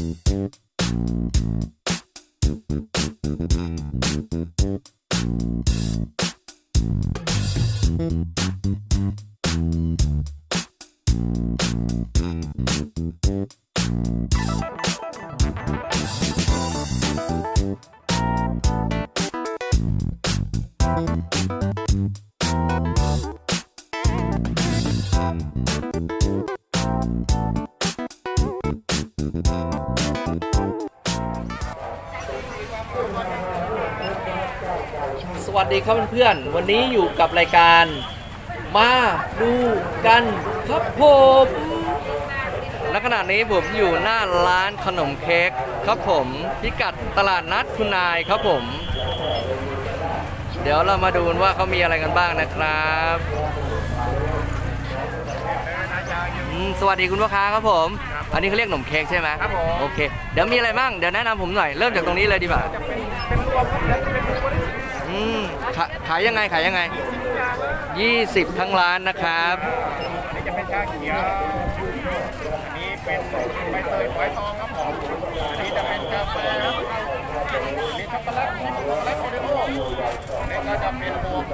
Thank you. สวัสดีครับเพื่อนๆ วันนี้อยู่กับรายการมาดูกันครับผมณขณะนี้ผมอยู่หน้าร้านขนมเค้กครับผมพิกัดตลาดนัดคุณนายครับผม เดี๋ยวเรามาดูว่าเขามีอะไรกันบ้างนะครับ อืมสวัสดีคุณลูกค้าครับผม อันนี้เขาเรียกขนมเค้กใช่ไหมครับผม โอเค เดี๋ยวมีอะไรบ้าง เดี๋ยวแนะนำผมหน่อย เริ่มจากตรงนี้เลยดีกว่าอืมขาขายยังไง ขายยังไง 20 ทั้งร้านนะครับ อันนี้จะเป็นชาเขียวอันนี้เป็นใบเตยฝอยทองครับผม อันนี้จะเป็นกาแฟครับอันนี้ช็อกโกแลตชิพช็อกโกแลตโอริโออันนี้ก็จะ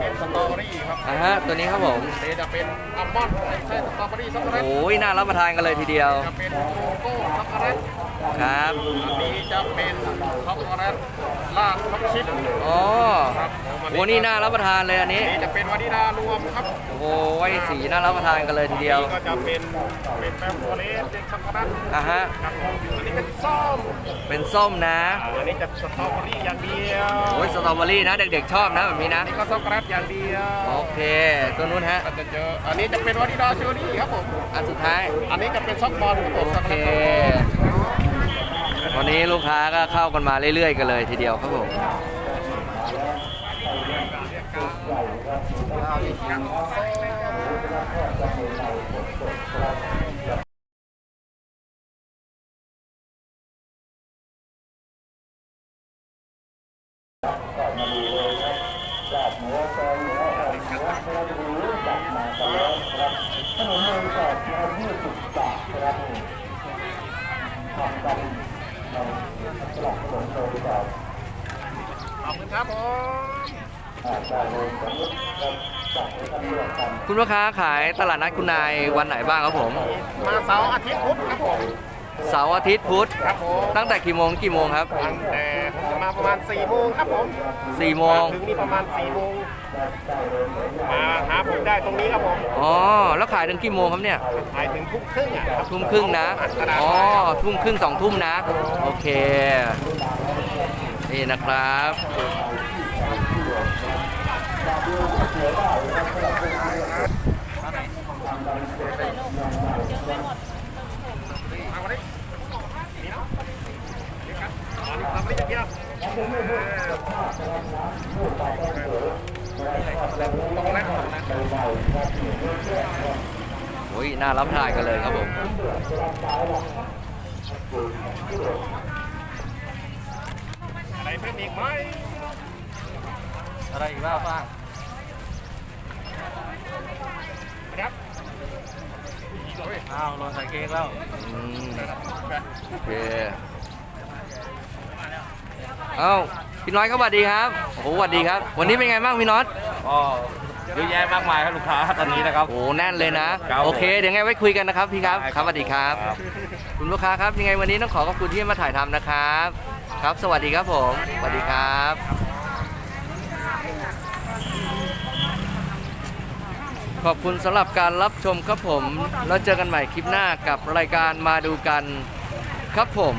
เป็นโมเป็นสตรอเบอรี่ครับอ่าฮะตัวนี้ครับผมอันนี้จะเป็นอัลมอนด์ใช่สตรอเบอรี่ช็อกโกแลตโอ้ยน่ารับประทานกันเลยทีเดียวจะเป็นโกโก้ช็อกโกแลตครับอันนี้จะเป็นช็อกโกแลตราดช็อกชิพอ๋อ ครับผม โอ้นี่น่ารับประทานเลยอันนี้อันนี้จะเป็นวานิลารวมครับโอ้โหสีน่ารับประทานกันเลยทีเดียวอันนี้ก็จะเป็นเป็นแป้งโฟเลสเป็นช็อกโกแลตอ่าฮะ ครับผมอันนี้เป็นส้มเป็นส้มนะอันนี้จะสตรอเบอรี่อย่างเดียวโอ้ยสตรอเบอรี่นะเด็กๆชอบนะแบบนี้นะอันนี้ก็ช็อกโกแลตอย่างเดียวโอเค ตัวนู้นฮะ ก็จะเจออันนี้จะเป็นวานิลาเชอรี่ครับผม อันสุดท้าย อันนี้จะเป็นช็อกบอลครับผมโอช็อกโกเค แลตวันนี้ลูกค้าก็เข้ากันมาเรื่อยๆกันเลยทีเดียวครับผม ขอบคุณครับผม คุณลูกค้าขายตลาดนัดคุณนายวันไหนบ้างครับผม มาเสาร์อาทิตย์พุธครับผมเสาร์อาทิตย์พุธครับผมตั้งแต่กี่โมงกี่โมงครับตั้งแต่ผมจะมาประมาณ4โมงครับผม4โมงถึงนี่ประมาณ4โมงมาหาผมได้ตรงนี้ครับผมอ๋อแล้วขายถึงกี่โมงครับเนี่ยขายถึงทุ่มครึ่งอะทุ่มครึ่งนะอ๋อทุ่มครึ่งสองทุ่มนะ โอเค นี่นะครับ โอ้ยน่ารับทานกันเลยครับผมอะไรเพิ่มอีกไหม อะไรอีกบ้างบ้างครับอ้าวรอใส่เค้กแล้วอืมโอเคเอ้าพี่น้อยครับสวัสดีครับโอ้โหสวัสดีครับ วันนี้เป็นไงบ้างพี่น็อตก็เยอะแยะมากมายครับลูกค้าตอนนี้นะครับ โอ้โหแน่นเลยนะ ครับโอเค เดี๋ยวไงไว้คุยกันนะครับพี่ครับ ได้ครับสวัสดีครับครับ คุณลูกค้าครับยังไงวันนี้ต้องขอขอบคุณที่มาถ่ายทำนะครับ ครับ สวัสดีครับผม สวัสดีครับ ขอบคุณสำหรับการรับชมครับผม แล้วเจอกันใหม่คลิปหน้ากับรายการมาดูกัน ครับผม